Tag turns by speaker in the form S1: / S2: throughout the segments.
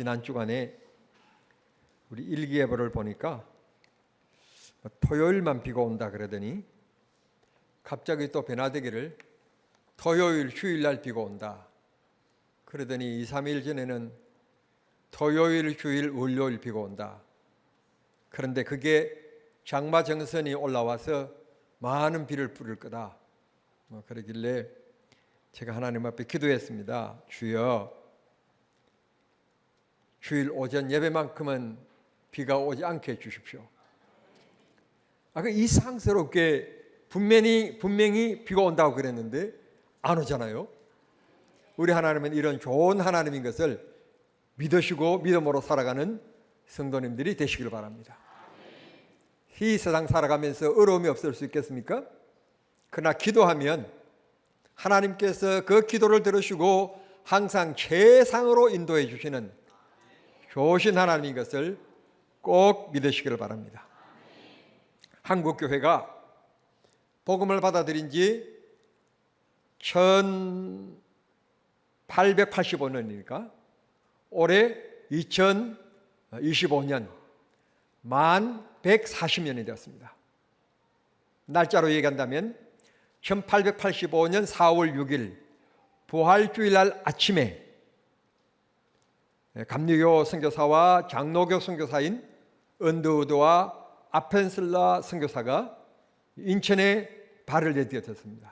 S1: 지난 주간에 우리 일기예보를 보니까 뭐 토요일만 비가 온다 그러더니 갑자기 또 변화되기를 토요일 휴일날 비가 온다. 그러더니 2, 3일 전에는 토요일 휴일 월요일 비가 온다. 그런데 그게 장마 정선이 올라와서 많은 비를 뿌릴 거다. 뭐 그러길래 제가 하나님 앞에 기도했습니다. 주여 주일 오전 예배만큼은 비가 오지 않게 해주십시오. 아, 그 이상스럽게 분명히 분명히 비가 온다고 그랬는데 안 오잖아요. 우리 하나님은 이런 좋은 하나님인 것을 믿으시고 믿음으로 살아가는 성도님들이 되시길 바랍니다. 이 세상 살아가면서 어려움이 없을 수 있겠습니까? 그러나 기도하면 하나님께서 그 기도를 들으시고 항상 최상으로 인도해 주시는 좋으신 하나님인 것을 꼭 믿으시기를 바랍니다. 한국 교회가 복음을 받아들인 지 1885년이니까 올해 2025년 만 140년이 되었습니다. 날짜로 얘기한다면 1885년 4월 6일 부활주일날 아침에 감리교 선교사와 장로교 선교사인 언더우드와 아펜슬라 선교사가 인천에 발을 내디뎠습니다.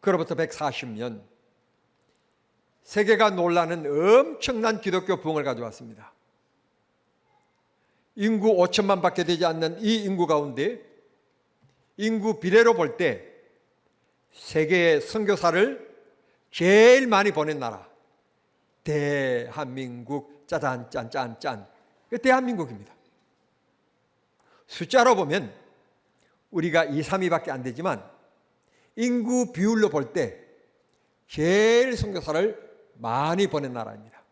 S1: 그로부터 140년 세계가 놀라는 엄청난 기독교 부흥을 가져왔습니다. 인구 5천만 밖에 되지 않는 이 인구 가운데 인구 비례로 볼 때 세계의 선교사를 제일 많이 보낸 나라 대한민국 짜잔 짠짠 짠 그 대한민국입니다. 숫자로 보면 우리가 2, 3위밖에 안 되지만 인구 비율로 볼 때 제일 선교사를 많이 보낸 나라입니다.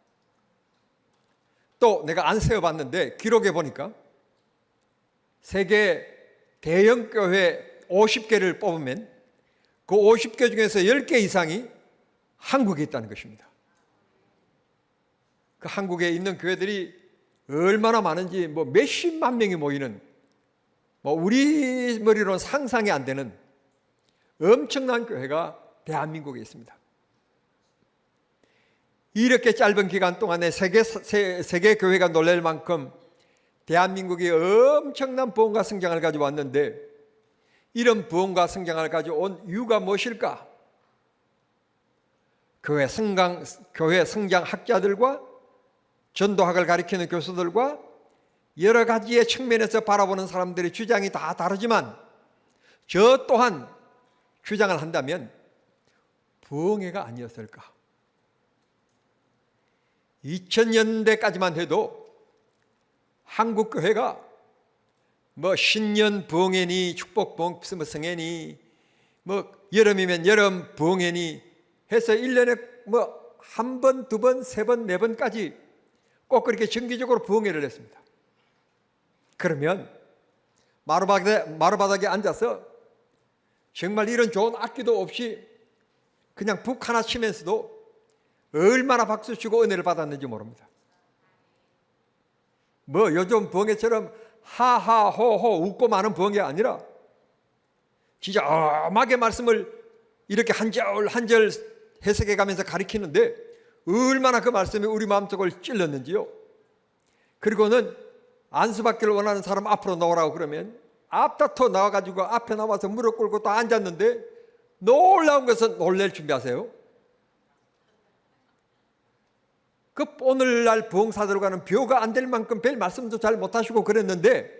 S1: 또 내가 안 세어봤는데 기록에 보니까 세계 대형 교회 50개를 뽑으면 그 50개 중에서 10개 이상이 한국에 있다는 것입니다. 그 한국에 있는 교회들이 얼마나 많은지 뭐 몇십만 명이 모이는 뭐 우리 머리로는 상상이 안 되는 엄청난 교회가 대한민국에 있습니다. 이렇게 짧은 기간 동안에 세계 세, 세계 교회가 놀랄 만큼 대한민국이 엄청난 부흥과 성장을 가지고 왔는데 이런 부흥과 성장을 가지고 온 이유가 무엇일까? 교회 성장 교회 성장 학자들과 전도학을 가리키는 교수들과 여러 가지의 측면에서 바라보는 사람들의 주장이 다 다르지만 저 또한 주장을 한다면 부흥회가 아니었을까? 2000년대까지만 해도 한국 교회가 뭐 신년 부흥회니 축복 부흥 성회니 뭐 여름이면 여름 부흥회니 해서 1년에 뭐 한 번, 두 번, 세 번, 네 번까지 꼭 그렇게 정기적으로 부흥회를 했습니다. 그러면 마루바닥에, 마루바닥에 앉아서 정말 이런 좋은 악기도 없이 그냥 북 하나 치면서도 얼마나 박수 치고 은혜를 받았는지 모릅니다. 뭐 요즘 부흥회처럼 하하호호 웃고 마는 부흥회 아니라 진짜 엄하게 말씀을 이렇게 한 절 한 절 해석해 가면서 가리키는데 얼마나 그 말씀이 우리 마음속을 찔렀는지요. 그리고는 안수받기를 원하는 사람 앞으로 나오라고 그러면 앞다퉈 나와가지고 앞에 나와서 무릎 꿇고 또 앉았는데 놀라운 것은 놀랄 준비하세요. 그 오늘날 부흥사들과는 비교가 안 될 만큼 별 말씀도 잘 못하시고 그랬는데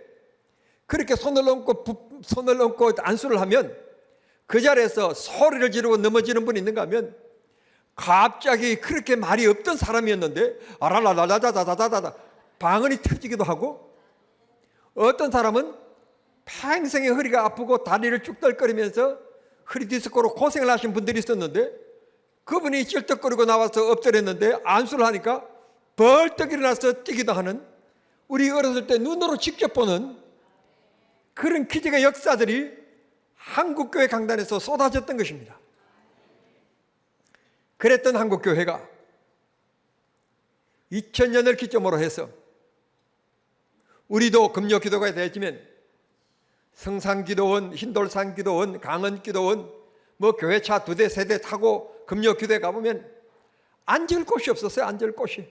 S1: 그렇게 손을 얹고 손을 얹고 안수를 하면 그 자리에서 소리를 지르고 넘어지는 분이 있는가 하면 갑자기 그렇게 말이 없던 사람이었는데 아라라라라다다다다다 방언이 터지기도 하고 어떤 사람은 평생에 허리가 아프고 다리를 쭉떨거리면서 허리 디스크로 고생을 하신 분들이 있었는데 그분이 찔떡거리고 나와서 엎드렸는데 안수를 하니까 벌떡 일어나서 뛰기도 하는 우리 어렸을 때 눈으로 직접 보는 그런 기적의 역사들이 한국교회 강단에서 쏟아졌던 것입니다. 그랬던 한국교회가 2000년을 기점으로 해서 우리도 금요 기도가 되었지만 성산 기도원, 흰돌산 기도원, 강원 기도원 뭐 교회차 두 대 세 대 타고 금요 기도에 가보면 앉을 곳이 없었어요. 앉을 곳이.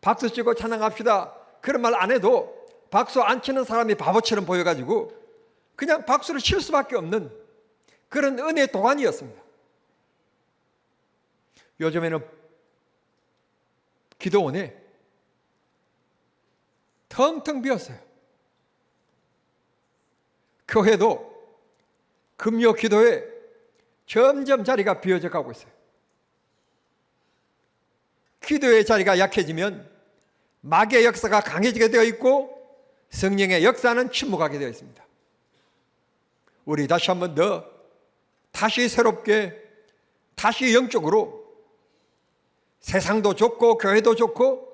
S1: 박수 치고 찬양합시다. 그런 말 안 해도 박수 안 치는 사람이 바보처럼 보여가지고 그냥 박수를 칠 수밖에 없는 그런 은혜 도안이었습니다. 요즘에는 기도원에 텅텅 비었어요. 교회도 금요 기도에 점점 자리가 비어져 가고 있어요. 기도의 자리가 약해지면 마귀의 역사가 강해지게 되어 있고 성령의 역사는 침묵하게 되어 있습니다. 우리 다시 한 번 더 다시 새롭게 다시 영적으로 세상도 좋고 교회도 좋고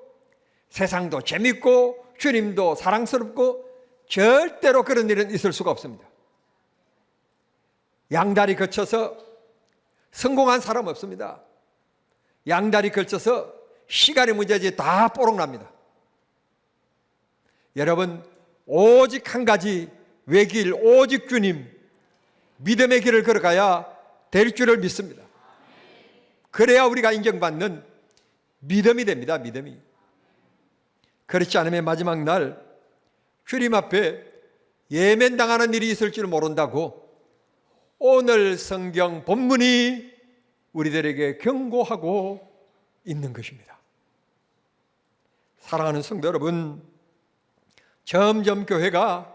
S1: 세상도 재밌고 주님도 사랑스럽고 절대로 그런 일은 있을 수가 없습니다. 양다리 거쳐서 성공한 사람 없습니다. 양다리 걸쳐서 시간의 문제지 다 뽀록납니다. 여러분 오직 한 가지 외길 오직 주님 믿음의 길을 걸어가야 될 줄을 믿습니다. 그래야 우리가 인정받는 믿음이 됩니다. 믿음이. 그렇지 않으면 마지막 날 주님 앞에 예면당하는 일이 있을 줄 모른다고 오늘 성경 본문이 우리들에게 경고하고 있는 것입니다. 사랑하는 성도 여러분, 점점 교회가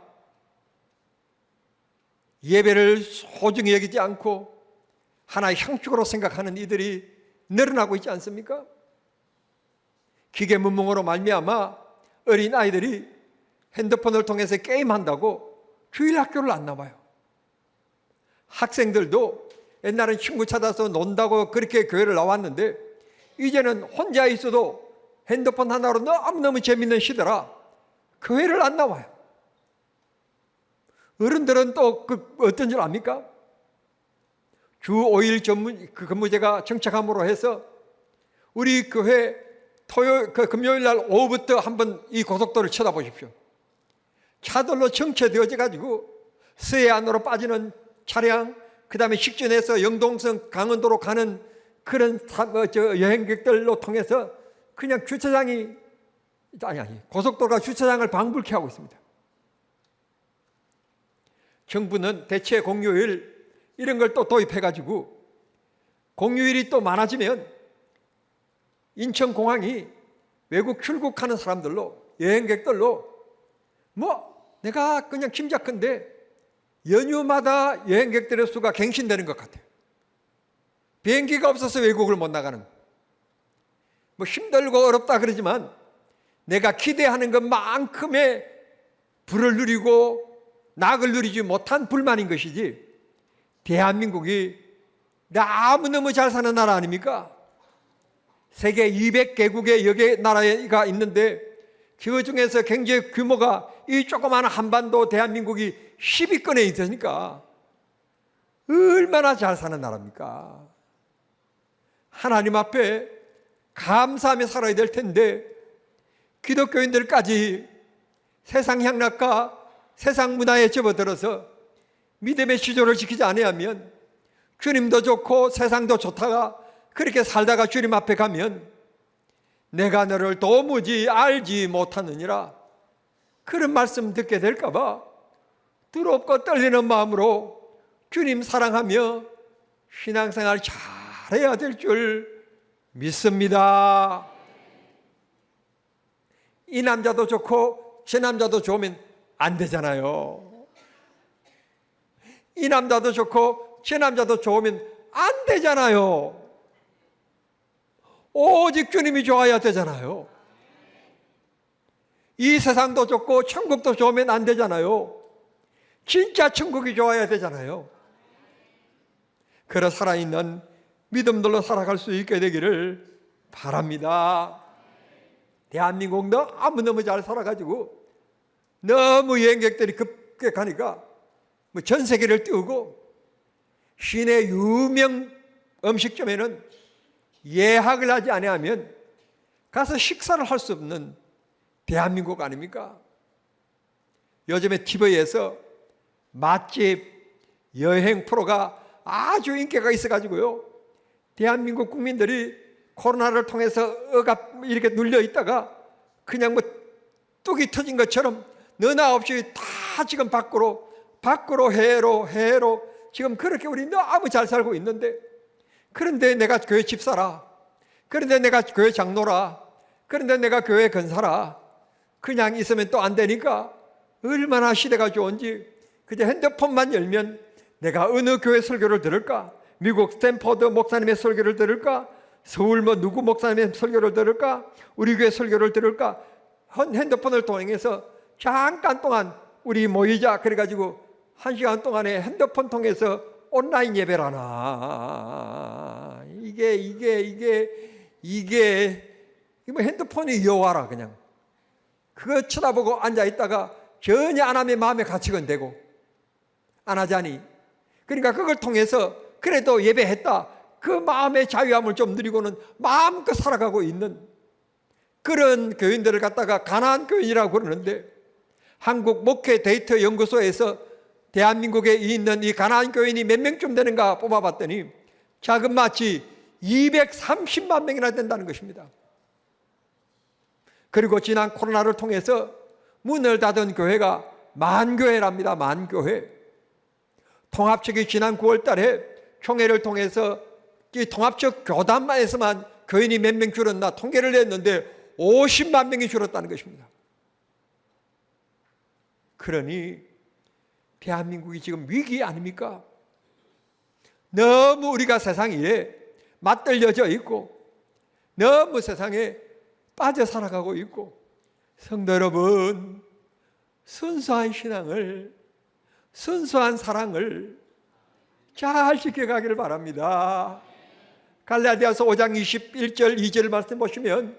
S1: 예배를 소중히 여기지 않고 하나의 형식으로 생각하는 이들이 늘어나고 있지 않습니까? 기계 문명으로 말미암아 어린 아이들이 핸드폰을 통해서 게임한다고 주일 학교를 안 나와요. 학생들도 옛날엔 친구 찾아서 논다고 그렇게 교회를 나왔는데 이제는 혼자 있어도 핸드폰 하나로 너무너무 재밌는 시대라 교회를 안 나와요. 어른들은 또 그 어떤 줄 압니까? 주 5일 전문 그 근무제가 정착함으로 해서 우리 교회 토요 그 금요일 날 오후부터 한번 이 고속도로를 쳐다보십시오. 차들로 정체되어져 가지고 서해 안으로 빠지는 차량, 그 다음에 식전에서 영동성 강원도로 가는 그런 사, 어, 저 여행객들로 통해서 그냥 주차장이 아니 아니 고속도로가 주차장을 방불케 하고 있습니다. 정부는 대체 공휴일 이런 걸 또 도입해 가지고 공휴일이 또 많아지면 인천공항이 외국 출국하는 사람들로 여행객들로 뭐 내가 그냥 짐작컨대 연휴마다 여행객들의 수가 갱신되는 것 같아요. 비행기가 없어서 외국을 못 나가는. 뭐 힘들고 어렵다 그러지만 내가 기대하는 것만큼의 불을 누리고 낙을 누리지 못한 불만인 것이지 대한민국이 너무너무 잘 사는 나라 아닙니까? 세계 200개국의 여개 나라가 있는데 그 중에서 경제 규모가 이 조그마한 한반도 대한민국이 10위권에 있으니까 얼마나 잘 사는 나라입니까? 하나님 앞에 감사하며 살아야 될 텐데 기독교인들까지 세상 향락과 세상 문화에 접어들어서 믿음의 시조를 지키지 아니하면 주님도 좋고 세상도 좋다가 그렇게 살다가 주님 앞에 가면 내가 너를 도무지 알지 못하느니라 그런 말씀 듣게 될까봐 두렵고 떨리는 마음으로 주님 사랑하며 신앙생활 잘해야 될 줄 믿습니다. 이 남자도 좋고 저 남자도 좋으면 안 되잖아요. 이 남자도 좋고 저 남자도 좋으면 안 되잖아요. 오직 주님이 좋아야 되잖아요. 이 세상도 좋고 천국도 좋으면 안 되잖아요. 진짜 천국이 좋아야 되잖아요. 그래 살아있는 믿음들로 살아갈 수 있게 되기를 바랍니다. 대한민국 너무너무 잘 살아가지고 너무 여행객들이 급격하니까 뭐 전 세계를 띄우고 시내 유명 음식점에는 예약을 하지 아니하면 가서 식사를 할 수 없는 대한민국 아닙니까? 요즘에 TV에서 맛집 여행 프로가 아주 인기가 있어가지고요. 대한민국 국민들이 코로나를 통해서 억압 이렇게 눌려 있다가 그냥 뭐 뚝이 터진 것처럼 너나 없이 다 지금 밖으로 밖으로 해로 해로 지금 그렇게 우리 너무 잘 살고 있는데 그런데 내가 교회 집사라. 그런데 내가 교회 장로라. 그런데 내가 교회 건사라. 그냥 있으면 또 안 되니까 얼마나 시대가 좋은지 그저 핸드폰만 열면 내가 어느 교회 설교를 들을까? 미국 스탠퍼드 목사님의 설교를 들을까? 서울 뭐 누구 목사님의 설교를 들을까? 우리 교회 설교를 들을까? 핸드폰을 통해서 잠깐 동안 우리 모이자 그래가지고 한 시간 동안에 핸드폰 통해서 온라인 예배를 하나. 이게 이게 이게 이게 뭐 핸드폰이 여와라 그냥. 그거 쳐다보고 앉아 있다가 전혀 안 하면 마음의 가치가 되고 안 하자니. 그러니까 그걸 통해서 그래도 예배했다. 그 마음의 자유함을 좀 누리고는 마음껏 살아가고 있는 그런 교인들을 갖다가 가난한 교인이라고 그러는데 한국 목회 데이터 연구소에서 대한민국에 있는 이 가난한 교인이 몇 명쯤 되는가 뽑아봤더니 자금 마치 230만 명이나 된다는 것입니다. 그리고 지난 코로나를 통해서 문을 닫은 교회가 만교회랍니다. 만교회. 통합측이 지난 9월 달에 총회를 통해서 이 통합측 교단만에서만 교인이 몇 명 줄었나 통계를 냈는데 50만 명이 줄었다는 것입니다. 그러니 대한민국이 지금 위기 아닙니까? 너무 우리가 세상 일에 맞들려져 있고 너무 세상에 빠져 살아가고 있고 성도 여러분 순수한 신앙을 순수한 사랑을 잘 지켜가기를 바랍니다. 갈라디아서 5장 21절 2절 말씀 보시면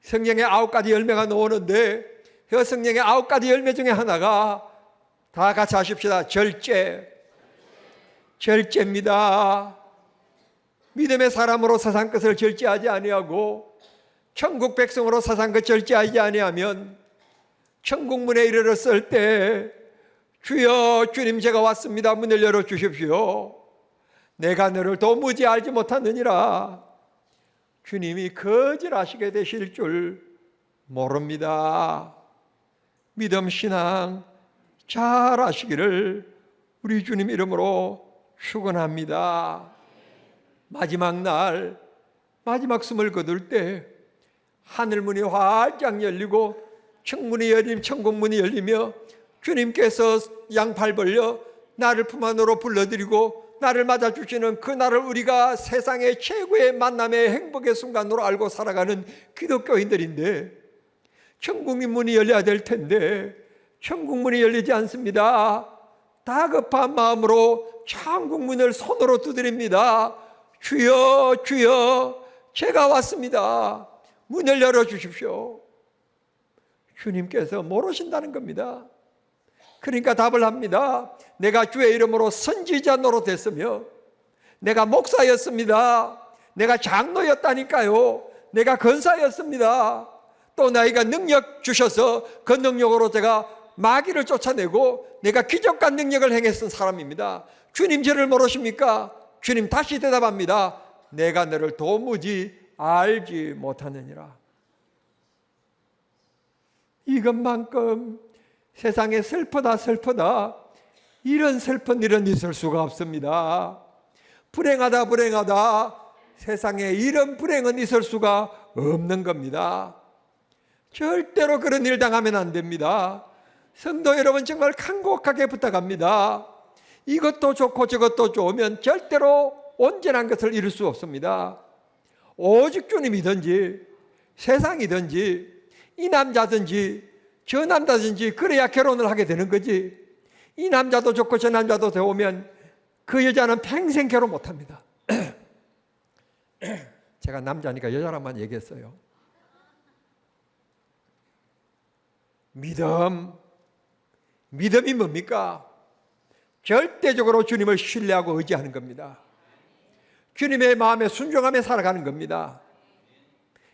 S1: 성령의 아홉 가지 열매가 나오는데 그 성령의 아홉 가지 열매 중에 하나가 다 같이 하십시다. 절제. 절제입니다. 믿음의 사람으로 세상 것을 절제하지 아니하고 천국 백성으로 세상 것 절제하지 아니하면 천국 문에 이르렀을 때 주여 주님 제가 왔습니다. 문을 열어 주십시오. 내가 너를 도무지 알지 못하느니라. 주님이 거절하시게 되실 줄 모릅니다. 믿음 신앙 잘 하시기를 우리 주님 이름으로 축원합니다. 마지막 날 마지막 숨을 거둘 때 하늘 문이 활짝 열리고 천문이 열림 천국 문이 열리며 주님께서 양팔 벌려 나를 품 안으로 불러들이고 나를 맞아 주시는 그 날을 우리가 세상의 최고의 만남의 행복의 순간으로 알고 살아가는 기독교인들인데 천국의 문이 열려야 될 텐데 천국 문이 열리지 않습니다. 다급한 마음으로 천국 문을 손으로 두드립니다. 주여 주여 제가 왔습니다. 문을 열어 주십시오. 주님께서 모르신다는 겁니다. 그러니까 답을 합니다. 내가 주의 이름으로 선지자 노릇했으며 내가 목사였습니다. 내가 장로였다니까요. 내가 건사였습니다. 또 나이가 능력 주셔서 그 능력으로 제가 마귀를 쫓아내고 내가 기적과 능력을 행했던 사람입니다. 주님 저를 모르십니까? 주님 다시 대답합니다. 내가 너를 도무지 알지 못하느니라. 이것만큼 세상에 슬프다 슬프다 이런 슬픈 일은 있을 수가 없습니다. 불행하다 불행하다 세상에 이런 불행은 있을 수가 없는 겁니다. 절대로 그런 일 당하면 안 됩니다. 성도 여러분 정말 간곡하게 부탁합니다. 이것도 좋고 저것도 좋으면 절대로 온전한 것을 이룰 수 없습니다. 오직 주님이든지 세상이든지 이 남자든지 저 남자든지 그래야 결혼을 하게 되는 거지. 이 남자도 좋고 저 남자도 좋으면 그 여자는 평생 결혼 못 합니다. 제가 남자니까 여자랑만 얘기했어요. 믿음. 믿음이 뭡니까? 절대적으로 주님을 신뢰하고 의지하는 겁니다. 주님의 마음에 순종하며 살아가는 겁니다.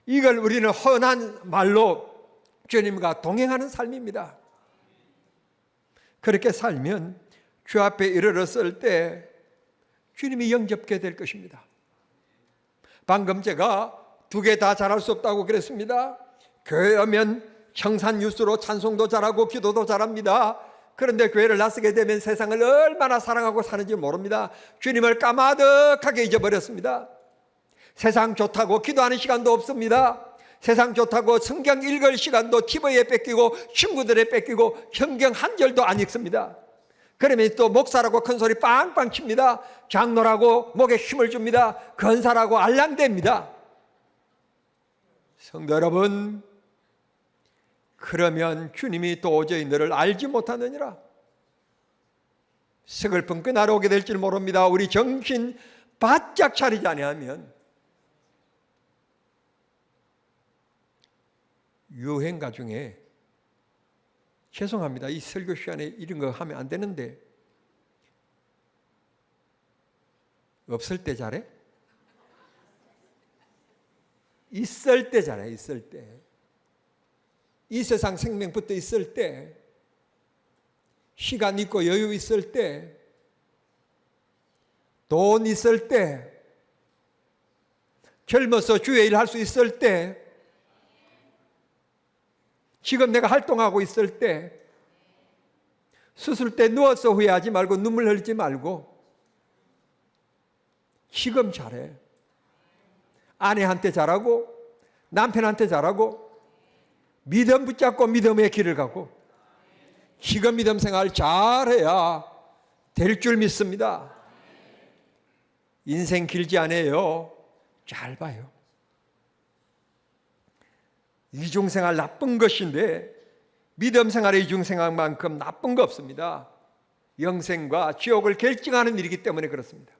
S1: 이걸 우리는 흔한 말로 주님과 동행하는 삶입니다. 그렇게 살면 주 앞에 이르렀을 때 주님이 영접게 될 것입니다. 방금 제가 두 개 다 잘할 수 없다고 그랬습니다. 교회 오면 청산 뉴스로 찬송도 잘하고 기도도 잘합니다. 그런데 교회를 나서게 되면 세상을 얼마나 사랑하고 사는지 모릅니다. 주님을 까마득하게 잊어버렸습니다. 세상 좋다고 기도하는 시간도 없습니다. 세상 좋다고 성경 읽을 시간도 TV에 뺏기고 친구들에 뺏기고 성경 한 절도 안 읽습니다. 그러면 또 목사라고 큰 소리 빵빵 칩니다. 장로라고 목에 힘을 줍니다. 건사라고 알랑댑니다. 성도 여러분, 그러면 주님이 도저히 너를 알지 못하느니라. 서글픈 그날 오게 될지 모릅니다. 우리 정신 바짝 차리지 아니하면 유행가 중에 죄송합니다. 이 설교 시간에 이런 거 하면 안 되는데 없을 때 잘해? 있을 때 잘해. 있을 때. 이 세상 생명부터 있을 때 시간 있고 여유 있을 때 돈 있을 때 젊어서 주의 일 할 수 있을 때 지금 내가 활동하고 있을 때 수술 때 누워서 후회하지 말고 눈물 흘리지 말고 지금 잘해. 아내한테 잘하고 남편한테 잘하고 믿음 붙잡고 믿음의 길을 가고 지금 믿음 생활 잘해야 될 줄 믿습니다. 인생 길지 않아요. 짧아요. 이중생활 나쁜 것인데 믿음 생활의 이중생활만큼 나쁜 거 없습니다. 영생과 지옥을 결정하는 일이기 때문에 그렇습니다.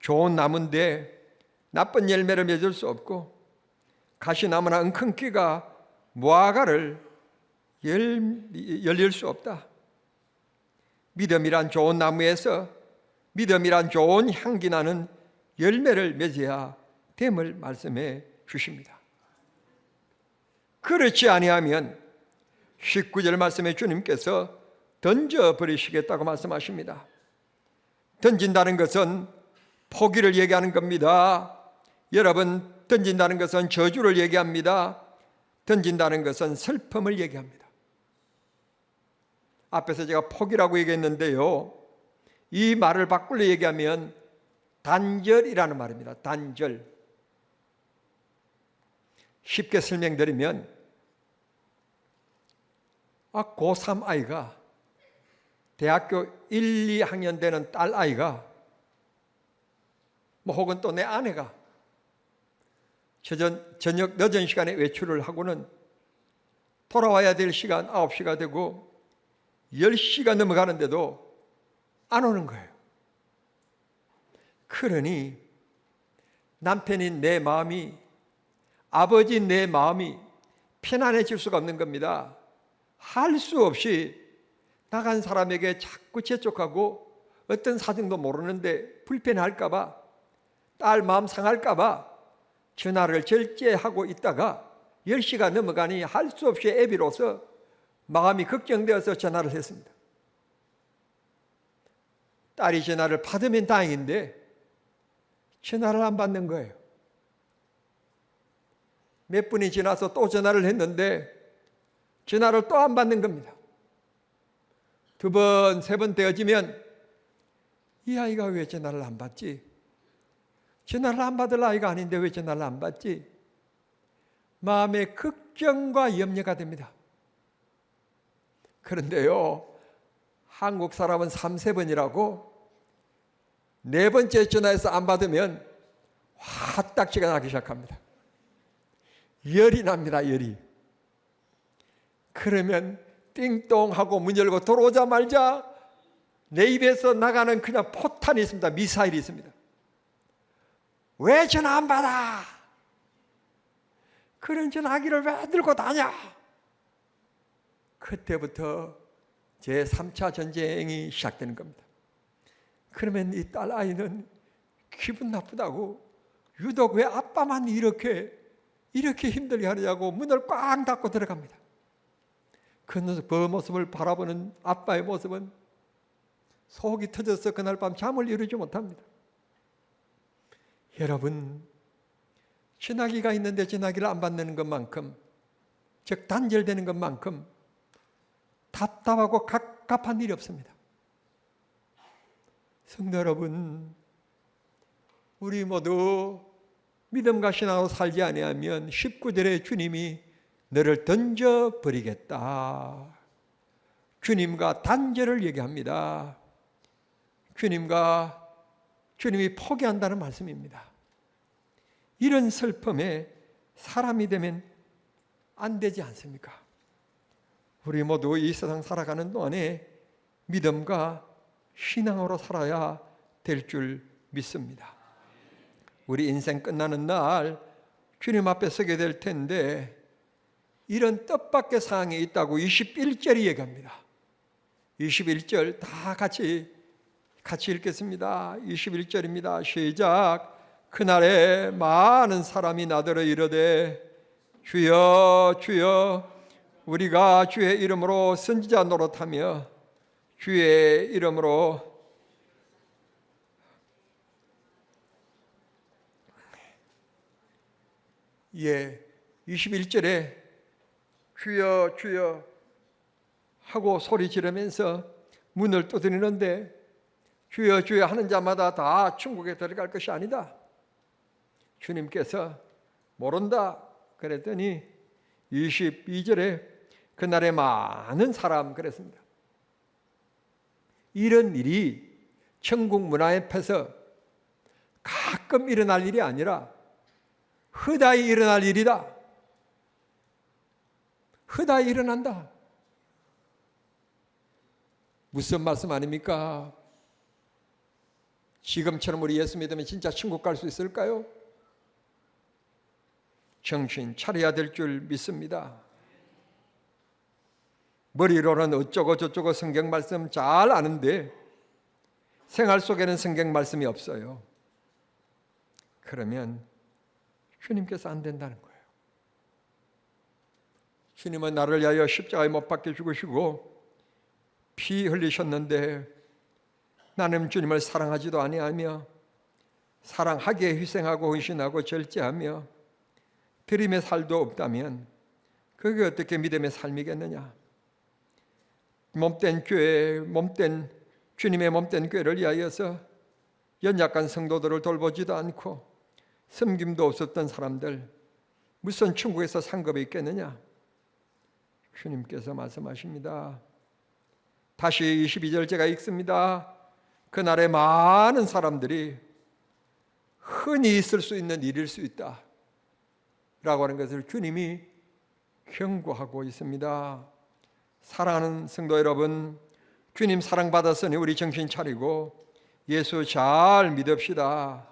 S1: 좋은 나무인데 나쁜 열매를 맺을 수 없고 가시나무나 은큰키가 무화과를 열, 열릴 수 없다. 믿음이란 좋은 나무에서 믿음이란 좋은 향기 나는 열매를 맺어야 됨을 말씀해 주십니다. 그렇지 아니하면 19절 말씀에 주님께서 던져 버리시겠다고 말씀하십니다. 던진다는 것은 포기를 얘기하는 겁니다. 여러분, 던진다는 것은 저주를 얘기합니다. 던진다는 것은 슬픔을 얘기합니다. 앞에서 제가 포기라고 얘기했는데요. 이 말을 바꾸려 얘기하면 단절이라는 말입니다. 단절. 쉽게 설명드리면 아, 고3 아이가 대학교 1, 2학년 되는 딸 아이가 뭐 혹은 또 내 아내가 저전, 저녁 늦은 시간에 외출을 하고는 돌아와야 될 시간 9시가 되고 10시가 넘어가는데도 안 오는 거예요. 그러니 남편인 내 마음이 아버지인 내 마음이 편안해질 수가 없는 겁니다. 할 수 없이 나간 사람에게 자꾸 재촉하고 어떤 사정도 모르는데 불편할까봐 딸 마음 상할까봐 전화를 절제하고 있다가 10시가 넘어가니 할 수 없이 애비로서 마음이 걱정되어서 전화를 했습니다. 딸이 전화를 받으면 다행인데 전화를 안 받는 거예요. 몇 분이 지나서 또 전화를 했는데 전화를 또 안 받는 겁니다. 두 번, 세 번 되어지면 이 아이가 왜 전화를 안 받지? 전화를 안 받을 아이가 아닌데 왜 전화를 안 받지? 마음의 걱정과 염려가 됩니다. 그런데요, 한국 사람은 3, 세 번이라고 네 번째 전화해서 안 받으면 화딱지가 나기 시작합니다. 열이 납니다, 열이. 그러면 띵동 하고 문 열고 들어오자마자 내 입에서 나가는 그냥 포탄이 있습니다. 미사일이 있습니다. 왜 전화 안 받아? 그런 전화기를 왜 들고 다녀? 그때부터 제 3차 전쟁이 시작되는 겁니다. 그러면 이 딸 아이는 기분 나쁘다고 유독 왜 아빠만 이렇게 이렇게 힘들게 하느냐고 문을 꽉 닫고 들어갑니다. 그 모습을 바라보는 아빠의 모습은 속이 터져서 그날 밤 잠을 이루지 못합니다. 여러분, 지나기가 있는데 지나기를 안 받는 것만큼, 즉 단절되는 것만큼 답답하고 갑갑한 일이 없습니다. 성도 여러분, 우리 모두 믿음과 신앙으로 살지 아니하면 19절에 주님이 너를 던져 버리겠다. 주님과 단절을 얘기합니다. 주님과 주님이 포기한다는 말씀입니다. 이런 슬픔에 사람이 되면 안 되지 않습니까? 우리 모두 이 세상 살아가는 동안에 믿음과 신앙으로 살아야 될 줄 믿습니다. 우리 인생 끝나는 날 주님 앞에 서게 될 텐데 이런 뜻밖의 상황이 있다고 21절이 얘기합니다. 21절 다 같이 같이 읽겠습니다. 21절입니다. 시작. 그날에 많은 사람이 나더러 이르되 주여 주여 우리가 주의 이름으로 선지자 노릇하며 주의 이름으로 예 21절에 주여 주여 하고 소리 지르면서 문을 두드리는데 주여 주여 하는 자마다 다 천국에 들어갈 것이 아니다. 주님께서 모른다 그랬더니 22절에 그날에 많은 사람 그랬습니다. 이런 일이 천국 문화협에서 가끔 일어날 일이 아니라 흔하이 일어날 일이다. 흔하이 일어난다. 무슨 말씀 아닙니까? 지금처럼 우리 예수 믿으면 진짜 천국 갈 수 있을까요? 정신 차려야 될 줄 믿습니다. 머리로는 어쩌고 저쩌고 성경 말씀 잘 아는데 생활 속에는 성경 말씀이 없어요. 그러면 주님께서 안 된다는 거예요. 주님은 나를 위하여 십자가에 못 박혀 죽으시고 피 흘리셨는데 나는 주님을 사랑하지도 아니하며 사랑하기에 희생하고 헌신하고 절제하며 드림의 살도 없다면 그게 어떻게 믿음의 삶이겠느냐? 몸된 교회, 몸된 주님의 몸된 교회를 위하여서 연약한 성도들을 돌보지도 않고 섬김도 없었던 사람들 무슨 천국에서 상급이 있겠느냐? 주님께서 말씀하십니다. 다시 22절 제가 읽습니다. 그날에 많은 사람들이 흔히 있을 수 있는 일일 수 있다. 라고 하는 것을 주님이 경고하고 있습니다. 사랑하는 성도 여러분, 주님 사랑받았으니 우리 정신 차리고 예수 잘 믿읍시다.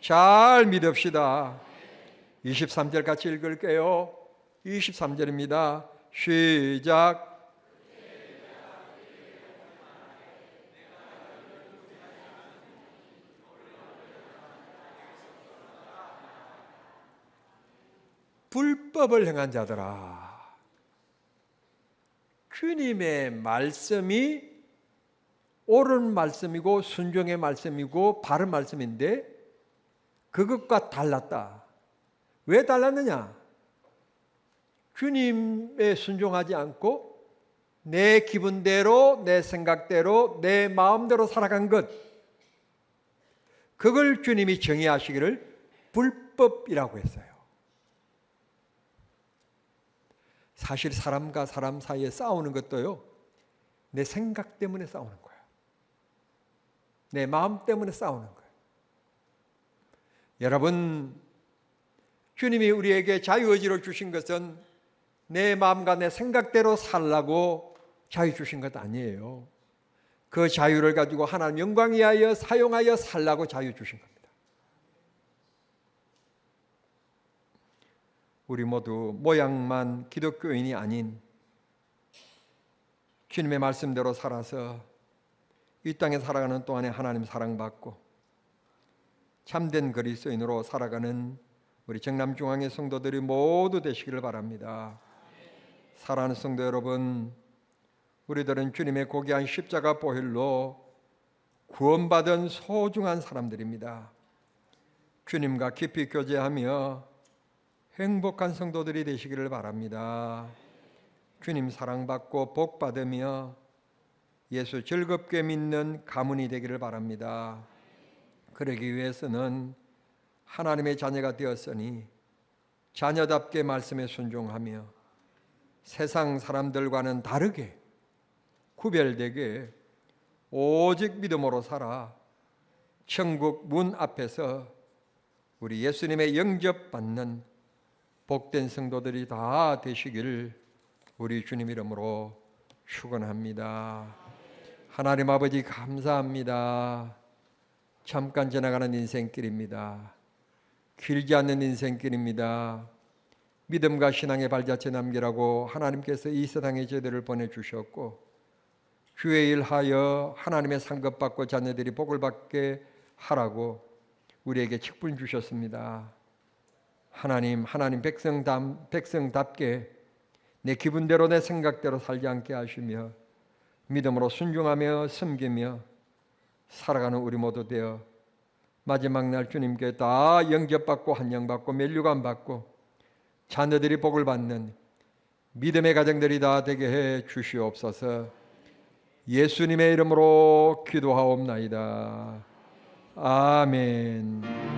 S1: 잘 믿읍시다. 23절 같이 읽을게요. 23절입니다. 시작. 불법을 행한 자들아. 주님의 말씀이 옳은 말씀이고 순종의 말씀이고 바른 말씀인데 그것과 달랐다. 왜 달랐느냐? 주님에 순종하지 않고 내 기분대로, 내 생각대로, 내 마음대로 살아간 것. 그걸 주님이 정의하시기를 불법이라고 했어요. 사실 사람과 사람 사이에 싸우는 것도요, 내 생각 때문에 싸우는 거예요. 내 마음 때문에 싸우는 거예요. 여러분, 주님이 우리에게 자유의지를 주신 것은 내 마음과 내 생각대로 살라고 자유 주신 것 아니에요. 그 자유를 가지고 하나님 영광 위하여 사용하여 살라고 자유 주신 겁니다. 우리 모두 모양만 기독교인이 아닌 주님의 말씀대로 살아서 이 땅에 살아가는 동안에 하나님 사랑받고 참된 그리스도인으로 살아가는 우리 정남중앙의 성도들이 모두 되시기를 바랍니다. 사랑하는 성도 여러분, 우리들은 주님의 고귀한 십자가 보혈로 구원받은 소중한 사람들입니다. 주님과 깊이 교제하며 행복한 성도들이 되시기를 바랍니다. 주님 사랑받고 복 받으며 예수 즐겁게 믿는 가문이 되기를 바랍니다. 그러기 위해서는 하나님의 자녀가 되었으니 자녀답게 말씀에 순종하며 세상 사람들과는 다르게 구별되게 오직 믿음으로 살아 천국 문 앞에서 우리 예수님의 영접받는 복된 성도들이 다 되시길 우리 주님 이름으로 축원합니다. 하나님 아버지 감사합니다. 잠깐 지나가는 인생길입니다. 길지 않는 인생길입니다. 믿음과 신앙의 발자취 남기라고 하나님께서 이 세상에 저희들을 보내주셨고 주의 일하여 하나님의 상급 받고 자녀들이 복을 받게 하라고 우리에게 직분 주셨습니다. 하나님, 하나님 백성담 백성답게 내 기분대로 내 생각대로 살지 않게 하시며 믿음으로 순종하며 섬기며 살아가는 우리 모두 되어 마지막 날 주님께 다 영접받고 한영받고 멸류관 받고 자녀들이 복을 받는 믿음의 가정들이 다 되게 해 주시옵소서. 예수님의 이름으로 기도하옵나이다. 아멘.